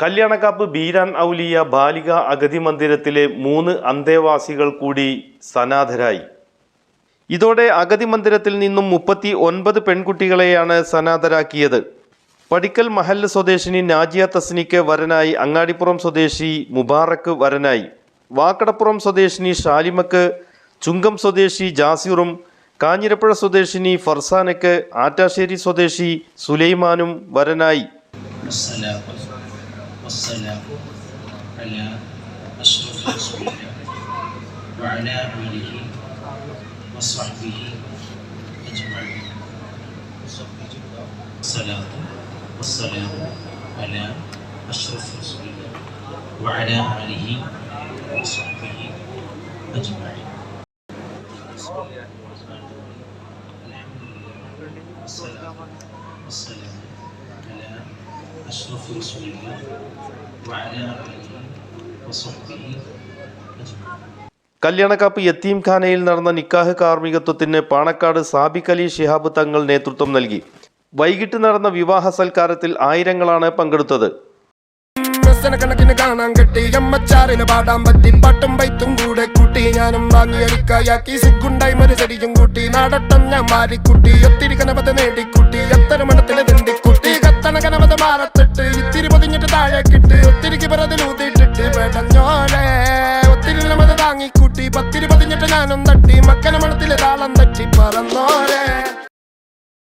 കല്യാണക്കാപ്പ് ബീരാൻ ഔലിയ ബാലിക അഗതി മന്ദിരത്തിലെ മൂന്ന് അന്തേവാസികൾ കൂടി സനാഥരായി ഇതോടെ അഗതി മന്ദിരത്തിൽ നിന്നും മുപ്പത്തി ഒൻപത് പെൺകുട്ടികളെയാണ് സനാഥരാക്കിയത് പടിക്കൽ മഹല്ല സ്വദേശിനി നാജിയ തസ്നിക്ക് വരനായി അങ്ങാടിപ്പുറം സ്വദേശി മുബാറക്ക് വരനായി. വാക്കടപ്പുറം സ്വദേശിനി ഷാലിമക്ക് ചുങ്കം സ്വദേശി ജാസിറും കാഞ്ഞിരപ്പുഴ സ്വദേശിനി ഫർസാനക്ക് ആറ്റാശ്ശേരി സ്വദേശി സുലൈമാനും വരനായി. والسلام على أشرف رسول الله وعلى آله وصحبه أجمعين. الصلاة والسلام على أشرف رسول الله وعلى آله وصحبه أجمعين. بسم الله الرحمن الرحيم الحمد لله والصلاة والسلام على أشرف رسول الله وعلى آله وصحبه أجمعين കല്യാണക്കാപ്പ് യത്തീം ഖാനയിൽ നടന്ന നിക്കാഹ് കാർമ്മികത്വത്തിന് പാണക്കാട് സാബിക് അലി ശിഹാബ് തങ്ങൾ നേതൃത്വം നൽകി വൈകിട്ട് നടന്ന വിവാഹ സൽക്കാരത്തിൽ ആയിരങ്ങളാണ് പങ്കെടുത്തത് കണക്കിന് കാണാൻ കിട്ടി അമ്മച്ചാറിന് പാടാൻ പറ്റി പാട്ടും പൈത്തും കൂടെ കൂട്ടി ഞാനും വാങ്ങി അരിക്കായാക്കി സിഗുണ്ടായി മരുചരിയും കൂട്ടി നാടട്ടം ഞാൻ മാറിക്കുട്ടി ഒത്തിരി കനവത നേടിക്കുട്ടി എത്ര മണത്തിലെ തിണ്ടിക്കുട്ടി ഞാനും തട്ടി. മക്കന മണത്തിലെ താളം തട്ടി പറന്നോരെ.